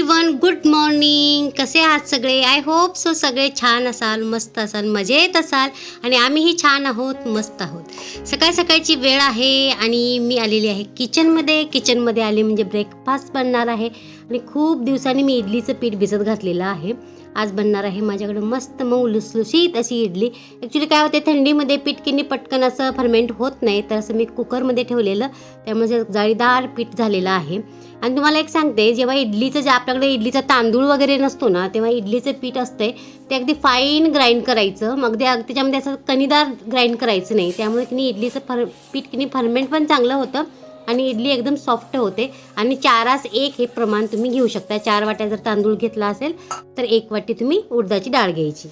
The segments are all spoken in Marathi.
गुड मॉर्निंग कसे आहात सगळे? आय होप सो सगळे छान असाल मस्त असाल मजेत असाल आणि आम्हीही छान आहोत मस्त आहोत. सकाळ सकाळची वेळ आहे आणि मी आलेली आहे किचनमध्ये. किचनमध्ये आले म्हणजे ब्रेकफास्ट बनणार आहे आणि खूप दिवसांनी मी इडलीचं पीठ भिजत घातलेलं आहे. आज बनणार आहे माझ्याकडे मस्त मऊ लुसलुशीत अशी इडली. ॲक्च्युली काय होते थंडीमध्ये पीठ किनी पटकन असं फर्मेंट होत नाही तर असं मी कुकरमध्ये ठेवलेलं. त्यामुळे जाळीदार पीठ झालेलं आहे. आणि तुम्हाला एक सांगते जेव्हा इडलीचं जे आपल्याकडे इडलीचा तांदूळ वगैरे नसतो ना तेव्हा इडलीचं पीठ असते ते अगदी फाईन ग्राइंड करायचं. मग ते अग- त्याच्यामध्ये असं कणीदार ग्राइंड करायचं नाही. त्यामुळे की नाही इडलीचं फर पीठ किनी फर्मेंट पण चांगलं होतं. आणि इडली एकदम सॉफ्ट होते. आणि चारास एक हे प्रमाण तुम्ही घेऊ शकता. चार वाट्या जर तांदूळ घेतला असेल तर एक वाटी तुम्ही उडदाची डाळ घ्यायची.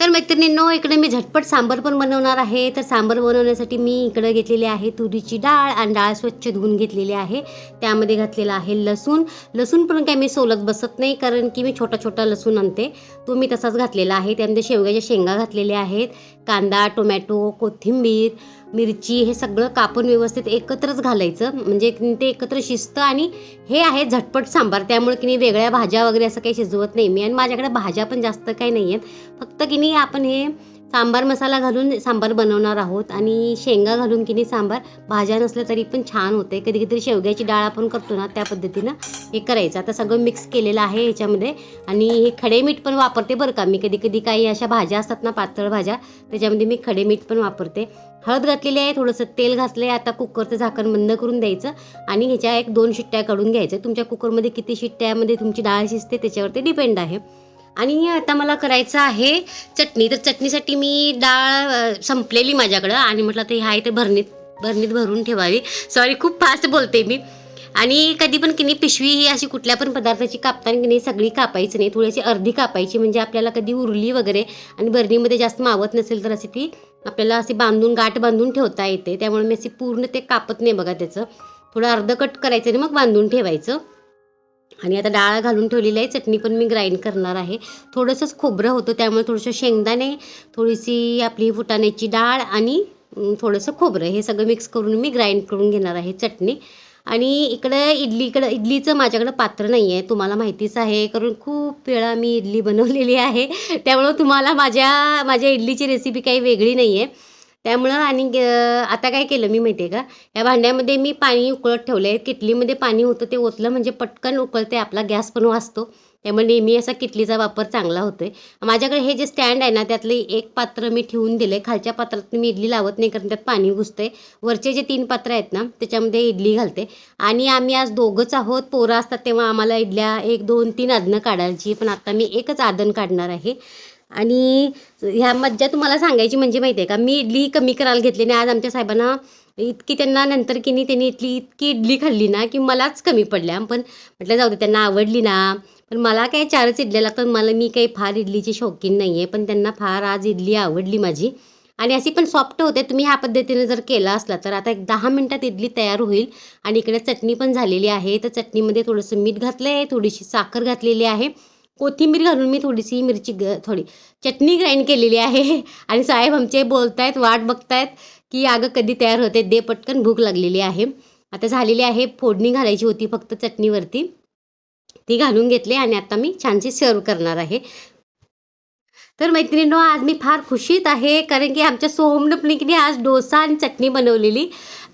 तर मैत्रिणींनो इकडे मी झटपट सांबर पण बनवणार आहे. तर सांबर बनवण्यासाठी मी इकडे घेतलेली आहे तुरीची डाळ आणि डाळ स्वच्छ धुवून घेतलेली आहे. त्यामध्ये घातलेला आहे लसूण. लसूण पण काय मी सोलत बसत नाही कारण की मी छोटा छोटा लसूण आणते. तो मी तसाच घातलेला आहे. त्यामध्ये शेवग्याच्या शेंगा घातलेल्या आहेत. कांदा टोमॅटो कोथिंबीर मिरची हे सगळं कापून व्यवस्थित एकत्रच घालायचं. म्हणजे ते एकत्र शिजतं आणि हे आहे झटपट सांबार. त्यामुळे की नाही वेगळ्या भाज्या वगैरे असं काही शिजवत नाही. मी आणि माझ्याकडे भाज्या पण जास्त काही नाही आहेत. फक्त की नाही आपण हे सांबार मसाला घालून सांबार बनवणार आहोत. आणि शेंगा घालून की नाही सांबार. भाज्या नसल्या तरी पण छान होते. कधी कधी शेवग्याची डाळ आपण करतो ना त्या पद्धतीनं. हे करायचं. आता सगळं मिक्स केलेलं आहे ह्याच्यामध्ये आणि हे खडे मीठ पण वापरते बरं का. मी कधी कधी काही अशा भाज्या असतात ना पातळ भाज्या त्याच्यामध्ये मी खडे मीठ पण वापरते. हळद घातलेली आहे थोडंसं तेल घातलं आहे आता कुकरचं झाकण बंद करून द्यायचं. आणि ह्याच्या एक दोन शिट्ट्या काढून घ्यायचं. तुमच्या कुकरमध्ये किती शिट्ट्यामध्ये तुमची डाळ शिजते त्याच्यावरती डिपेंड आहे. आणि आता मला करायचं आहे चटणी. तर चटणीसाठी मी डाळ संपलेली माझ्याकडं. आणि म्हटलं ते आहे ते भरणीत भरणीत भरून ठेवावी. सॉरी खूप फास्ट बोलते मी. आणि कधी पण की नाही पिशवी ही अशी कुठल्या पण पदार्थाची कापताना की नाही सगळी कापायची नाही थोडीशी अर्धी कापायची म्हणजे आपल्याला कधी उरली वगैरे आणि बरणीमध्ये जास्त मावत नसेल तर अशी ती आपल्याला अशी बांधून गाठ बांधून ठेवता येते. त्यामुळे मी अशी पूर्ण ते कापत नाही बघा त्याचं. थोडं अर्ध कट करायचं आणि मग बांधून ठेवायचं. आणि आता डाळ घालून ठेवलेली आहे चटणी पण मी ग्राइंड करणार आहे. थोडंसंच खोबरं होतं त्यामुळे थोडंसं शेंगदाणे थोडीशी आपली फुटाण्याची डाळ आणि थोडंसं खोबरं. हे सगळं मिक्स करून मी ग्राइंड करून घेणार आहे चटणी. आणि इकडं इडलीकडं इडलीचं माझ्याकडं पात्र नाही आहे तुम्हाला माहितीच आहे कारण खूप वेळा मी इडली बनवलेली आहे. त्यामुळं तुम्हाला माझ्या माझ्या इडलीची रेसिपी काही वेगळी नाही आहे त्यामुळं आणि ग- आता काय केलं मी माहिती आहे का? या भांड्यामध्ये मी पाणी उकळत ठेवलं आहे किटलीमध्ये पाणी होतं ते ओतलं म्हणजे पटकन उकळते आपला गॅस पण वाचतो. त्यामुळे नेहमी असा किटलीचा वापर चांगला होतोय. माझ्याकडे हे जे स्टँड आहे ना त्यातले एक पात्र मी ठेवून दिलं आहे खालच्या पात्रात मी इडली लावत नाही कारण त्यात पाणी घुसतंय. वरचे जे तीन पात्र आहेत ना त्याच्यामध्ये इडली घालते. आणि आम्ही आज दोघंच आहोत. पोरं असतात तेव्हा आम्हाला इडल्या एक दोन तीन आदनं काढायची. पण आता मी एकच आदन काढणार आहे. आणि ह्या मज्जा तुम्हाला सांगायची म्हणजे माहिती आहे का मी इडली कमी करायला घेतली आणि आज आमच्या साहेबांना इतकी त्यांना नंतर की नाही त्यांनी इथली इतकी इडली खाल्ली ना की मलाच कमी पडल्या. पण म्हटलं जाऊ दे त्यांना आवडली ना. पण मला काय चारच इडल्या लागतात. मला मी काही फार इडलीची शौकीन नाही आहे पण त्यांना फार आज इडली आवडली माझी. आणि अशी पण सॉफ्ट होते. तुम्ही ह्या पद्धतीने जर केला असला तर आता एक दहा मिनटात इडली तयार होईल. आणि इकडे चटणी पण झालेली आहे. तर चटणीमध्ये थोडंसं मीठ घातलं आहे थोडीशी साखर घातलेली आहे. कोथिंबीर घालून मी थोडीशी मिरची ग थोडी चटणी ग्राइंड केलेली आहे. आणि साहेब आमचे बोलतायत वाट बघतायत की अगं कधी तयार होते. दे पटकन भूक लागलेली आहे. आता झालेली आहे फोडणी घालायची होती फक्त चटणीवरती. ती घालून घेतली आणि आता मी छानशी सर्व करणार आहे. तर मैत्रिणींनो आज मी फार खुशीत आहे कारण की आमच्या सोहमनं प्लिकने आज डोसा आणि चटणी बनवलेली.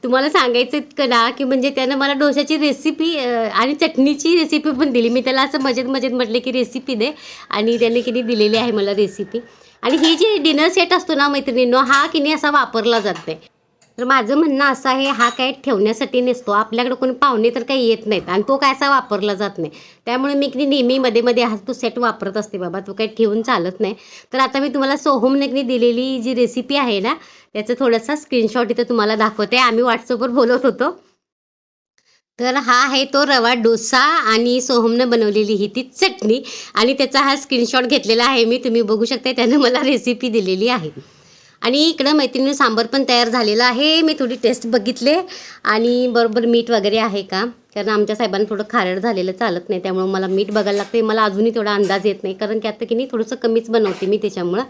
तुम्हाला सांगायचं इतकं ना की म्हणजे त्यानं मला डोशाची रेसिपी आणि चटणीची रेसिपी पण दिली. मी त्याला असं मजेत मजेत म्हटले की रेसिपी दे आणि त्याने किती दिलेली आहे मला रेसिपी आणि ही जी डिनर सेट असतो ना मैत्रिणींनो हा की नाही असा वापरला जात नाही तर माझं म्हणणं असं आहे हा काय ठेवण्यासाठी नसतो. आपल्याकडे कोणी पाहुणे तर काही येत नाहीत आणि तो काय असा वापरला जात नाही. त्यामुळे मी की नेहमी मध्ये मध्ये हा तो सेट वापरत असते बाबा. तो काही ठेवून चालत नाही. तर आता मी तुम्हाला सोहमने दिलेली जी रेसिपी आहे ना त्याचं थोडासा स्क्रीनशॉट इथं तुम्हाला दाखवते. आम्ही व्हॉट्सअपवर बोलत होतो. तर हा आहे तो रवा डोसा आणि सोहमनं बनवलेली ही ती चटणी. आणि त्याचा हा स्क्रीनशॉट घेतलेला आहे मी. तुम्ही बघू शकता त्यानं मला रेसिपी दिलेली आहे. आणि इकडं मैत्रिणी सांबार पण तयार झालेला आहे. मी थोडी टेस्ट बघितले आणि बरोबर मीठ वगैरे आहे का? कारण आमच्या साहेबांना थोडं खारड झालेलं चालत नाही त्यामुळं मला मीठ बघायला लागते मला अजूनही थोडा अंदाज येत नाही कारण की आता की नाही थोडंसं कमीच बनवते मी त्याच्यामुळं.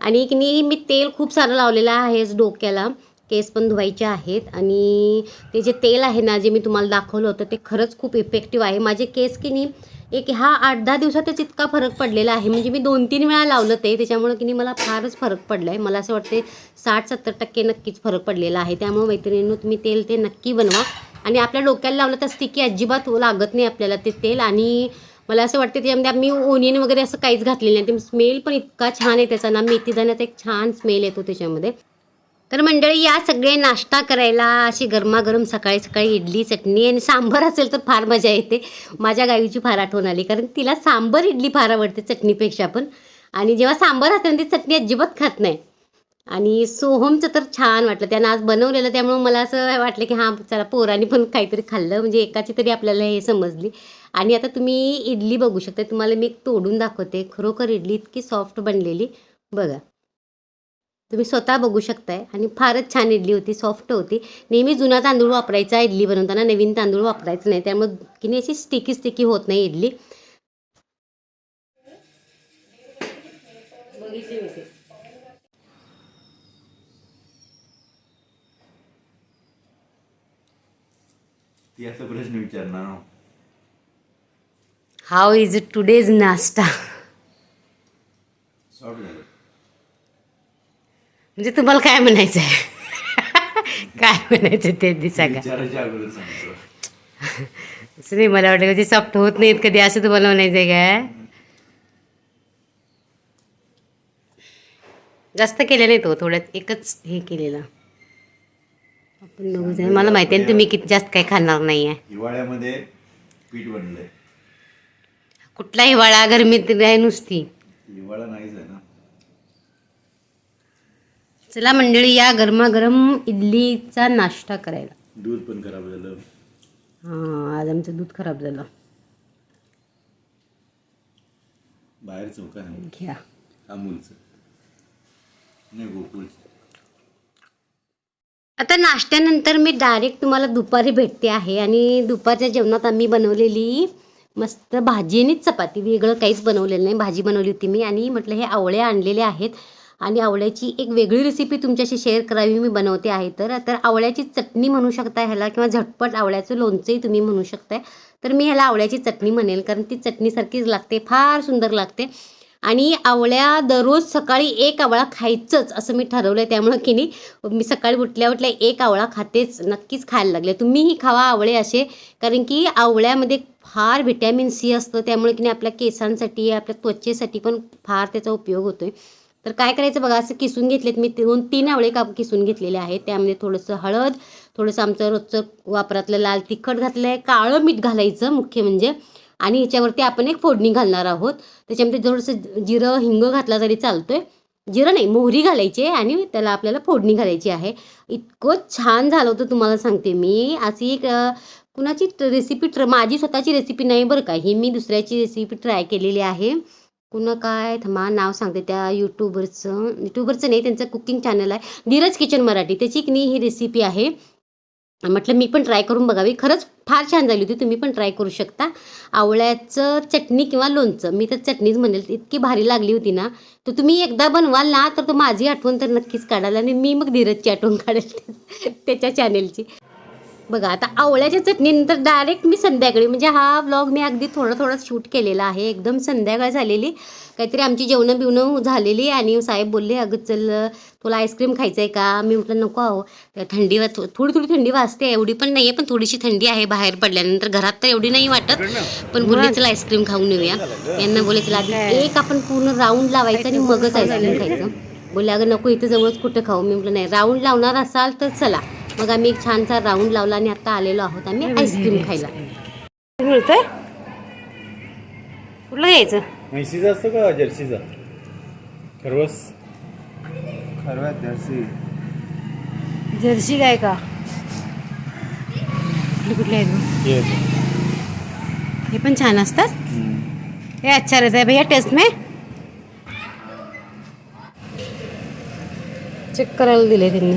आणि की नाही मी तेल खूप सारं लावलेलं आहे डोक्याला केस पण धुवायचे आहेत. आणि ते जे तेल आहे ना जे मी तुम्हाला दाखवलं होतं ते खरंच खूप इफेक्टिव्ह आहे. माझे केस की नाही एक हा आठ दहा दिवसातच इतका फरक पडलेला आहे. म्हणजे मी दोन तीन वेळा लावलं ते त्याच्यामुळं की नाही मला फारच फरक पडला आहे मला असं वाटते साठ सत्तर टक्के नक्कीच फरक पडलेला आहे. त्यामुळे मैत्रिणींनो तुम्ही तेल ते नक्की बनवा. आणि आपल्या डोक्याला लावलं तर की अजिबात लागत नाही आपल्याला ते तेल. आणि मला असं वाटते त्याच्यामध्ये आम्ही ओनियन वगैरे असं काहीच घातलेलं नाही. ते स्मेल पण इतका छान आहे त्याचा ना. मेथी दाण्याचा एक छान स्मेल येतो त्याच्यामध्ये. तर मंडळी या सगळे नाश्ता करायला अशी गरमागरम सकाळी सकाळी इडली चटणी आणि सांबर असेल तर फार मजा येते. माझ्या गाईची फार आठवण आली कारण तिला सांबर इडली फार आवडते चटणीपेक्षा पण. आणि जेव्हा सांबर असते ती चटणी अजिबात खात नाही. आणि सोहमचं तर छान वाटलं. त्यानं आज बनवलेलं त्यामुळं मला असं वाटलं की हां चला पोरांनी पण काहीतरी खाल्लं. म्हणजे एकाची तरी आपल्याला हे समजली. आणि आता तुम्ही इडली बघू शकता. तुम्हाला मी एक तोडून दाखवते. खरोखर इडली इतकी सॉफ्ट बनलेली. बघा. तुम्ही स्वतः बघू शकताय. आणि फारच छान इडली होती सॉफ्ट होती. नेहमी जुना तांदूळ वापरायचा इडली बनवताना नवीन तांदूळ वापरायचं नाही. त्यामुळे की नाही अशी स्टिकी स्टिकी होत नाही idli. How is it today's नाश्ता सॉफ्ट झालं. म्हणजे तुम्हाला काय म्हणायचं आहे काय म्हणायचं ते सांगतो असं नाही मला वाटतं कधी सॉफ्ट होत नाहीत कधी असं तुम्हाला म्हणायचं आहे काय जास्त केलं नाही तो थोड्यात एकच हे केलेलं. आपण दोघं जण मला माहिती आहे ना तुम्ही किती जास्त काही खाणार नाही आहे. हिवाळ्यामध्ये पीठ बनलंय कुठला हिवाळा? गरमीत आहे नुसती. हिवाळा नाहीच आहे ना चला मंडळी या गरमागरम इडलीचा नाश्ता करायला. दूध पण खराब झालं. हां आज आमचं दूध खराब झालं. बाहेरचं का नाही. घ्या. अमूलचं. नाही आता नाश्त्यानंतर मी डायरेक्ट तुम्हाला दुपारी भेटते आहे आणि दुपारच्या जेवणात आम्ही बनवलेली मस्त भाजी आणि चपाती. वेगळं काहीच बनवलेलं नाही. भाजी बनवली होती मी आणि म्हटलं हे आवळे आणलेले आहेत. आणि आवळ्याची एक वेगळी रेसिपी तुमच्याशी शेअर करावी मी बनवते आहे. तर तर आवळ्याची चटणी म्हणू शकता ह्याला किंवा झटपट आवळ्याचं लोणचंही तुम्ही म्हणू शकताय. तर मी ह्याला आवळ्याची चटणी म्हणेल कारण ती चटणीसारखीच लागते फार सुंदर लागते. आणि आवळ्या दररोज सकाळी एक आवळा खायचंच असं मी ठरवलं आहे त्यामुळं की नाही मी सकाळी उठल्या उठल्या एक आवळा खातेच नक्कीच खायला लागले. तुम्हीही खावा आवळे असे कारण की आवळ्यामध्ये फार व्हिटॅमिन सी असतं त्यामुळे की नाही आपल्या केसांसाठी आपल्या त्वचेसाठी पण फार त्याचा उपयोग होतो आहे तर काय करायचं बघा असं किसून घेतलेत मी दोन तीन आवळे काप किसून घेतलेले आहेत. त्यामध्ये थोडंसं हळद थोडंसं आमचं रोजचं वापरातलं लाल तिखट घातलं आहे काळं मीठ घालायचं मुख्य म्हणजे. आणि ह्याच्यावरती आपण एक फोडणी घालणार आहोत. त्याच्यामध्ये थोडंसं जिरं हिंग घातला तरी चालतोय. जिरं नाही मोहरी घालायची आहे आणि त्याला आपल्याला फोडणी घालायची आहे. इतकं छान झालं होतं तुम्हाला सांगते मी. अशी एक कुणाची रेसिपी ट्र माझी स्वतःची रेसिपी नाही बरं का. ही मी दुसऱ्याची रेसिपी ट्राय केलेली आहे. कुणा काय? थांबा नाव सांगते त्या यूट्यूबरचं यूट्यूबरचं नाही त्यांचं कुकिंग चॅनल आहे. धीरज किचन मराठी. त्याची की नाही ही रेसिपी आहे. म्हटलं मी पण ट्राय करून बघावी. खरंच फार छान झाली होती. तुम्ही पण ट्राय करू शकता. आवळ्याचं चटणी किंवा लोणचं. मी तर चटणीच म्हणेल. इतकी भारी लागली होती ना. तर तुम्ही एकदा बनवाल ना तर तो माझी आठवण तर नक्कीच काढाल. आणि मी मग धीरजची आठवण काढेल त्याच्या चॅनेलची बघा आता आवळ्याच्या चटणीनंतर डायरेक्ट मी संध्याकाळी म्हणजे हा व्लॉग मी अगदी थोडं थोडं शूट केलेला आहे. एकदम संध्याकाळ झालेली. काहीतरी आमची जेवणं बिवणं झालेली आणि साहेब बोलले अगं चल तुला आईस्क्रीम खायचं आहे का? मी म्हटलं नको अहो त्या थंडी वा थोडी थोडी थंडी वाजते एवढी पण नाही आहे पण थोडीशी थंडी आहे बाहेर पडल्यानंतर. घरात तर एवढी नाही वाटत. पण बोलले चला आईस्क्रीम खाऊन येऊया. यांना बोलले चला एक आपण पूर्ण राऊंड लावायचं आणि मगच आईस्क्रीम खायचं. बोलले अगं नको इथं जवळच कुठं खाऊ. मी म्हटलं नाही राऊंड लावणार असाल तर चला. मग आम्ही एक छानसा राऊंड लावला आणि आता आलेलो आहोत आम्ही आईस्क्रीम खायला. मिळतंय? कुठलं घ्यायचं? म्हैशीचा असतो का जर्सीचा? खरवस? जर्सी. जर्सी गाय का? कुठले कुठले आहेत? हे. पण छान असतात? हे अच्छा रहता है भैया टेस्ट में चेक करायला दिले त्यांनी.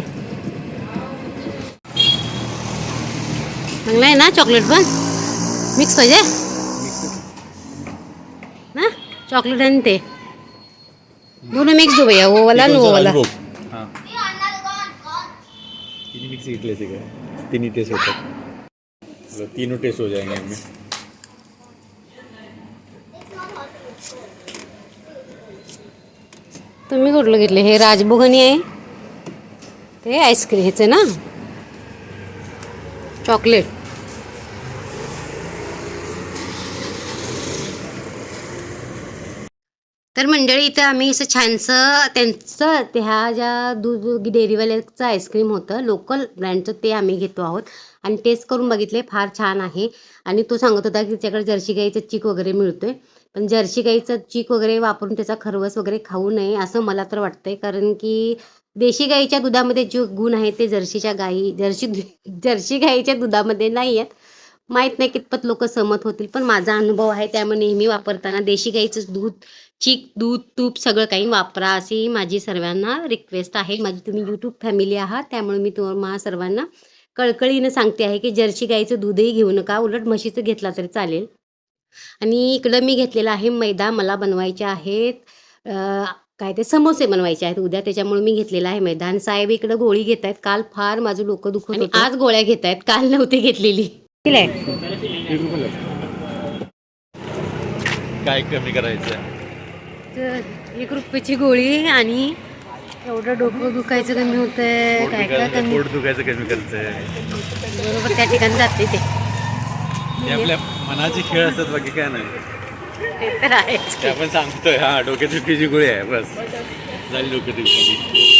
चांगला आहे ना चॉकलेट पण मिक्स पाहिजे ना चॉकलेट आणि ते दोन्ही मिक्स दो भैया ओवाला आणि ओवाला वाला टेस्ट होतात तीनों टेस्ट हो जाएंगे तुम्ही कुठलं घेतले हे राजभोगनी आहे ते आईस्क्रीम ह्याचं ना चॉकलेट तर मंडळी इथं आम्ही असं छानसं त्यांचं ते ह्या ज्या दूध डेअरीवाल्याचं आईस्क्रीम होतं लोकल ब्रँडचं ते आम्ही घेतो आहोत. आणि टेस्ट करून बघितले फार छान आहे. आणि तो सांगत होता की त्याच्याकडे जर्सी गाईचं चीक वगैरे मिळतोय. पण जर्सी गाईचं चीक वगैरे वापरून त्याचा खरवस वगैरे खाऊ नये असं मला तर वाटतंय. कारण की देशी गाईच्या दुधामध्ये जे गुण आहेत ते जर्सीच्या गाई जर्सी जर्सी गाईच्या दुधामध्ये नाही आहेत. माहीत नाही कितपत लोक सहमत होतील पण माझा अनुभव आहे त्यामुळे नेहमी वापरताना देशी गाईचं दूध चीक दूध तूप सगळं काही वापरा अशी माझी सर्वांना रिक्वेस्ट आहे. माझी तुम्ही यूट्यूब फॅमिली आहात त्यामुळे मी तुम्हाला सर्वांना कळकळीनं सांगते आहे की जर्सी गाईचं दूधही घेऊ नका. उलट म्हशीचं घेतला तरी चालेल. आणि इकडं मी घेतलेला आहे मैदा मला बनवायचे आहेत काय ते समोसे बनवायचे आहेत उद्या. त्याच्यामुळे मी घेतलेला आहे मैदा. आणि साहेब इकडं गोळी घेत आहेत. काल फार माझं डोकं दुखत होतं. आज गोळ्या घेत आहेत. काल नव्हती घेतलेली. काय कमी करायचं? तर एक रुपयाची गोळी आणि एवढं डोकं दुखायचं कमी होतंय. काय काय? कमी पोट दुखायचं कमी करतंय. बरोबर त्या ठिकाणी जाते ते. हे आपल्या मनाचे खेळ असतात बाकी काय नाही. ते तर आहेच. ते आपण सांगतोय हा डोक्यादुखीची गोळी आहे बस. झाली डोक्यादुखी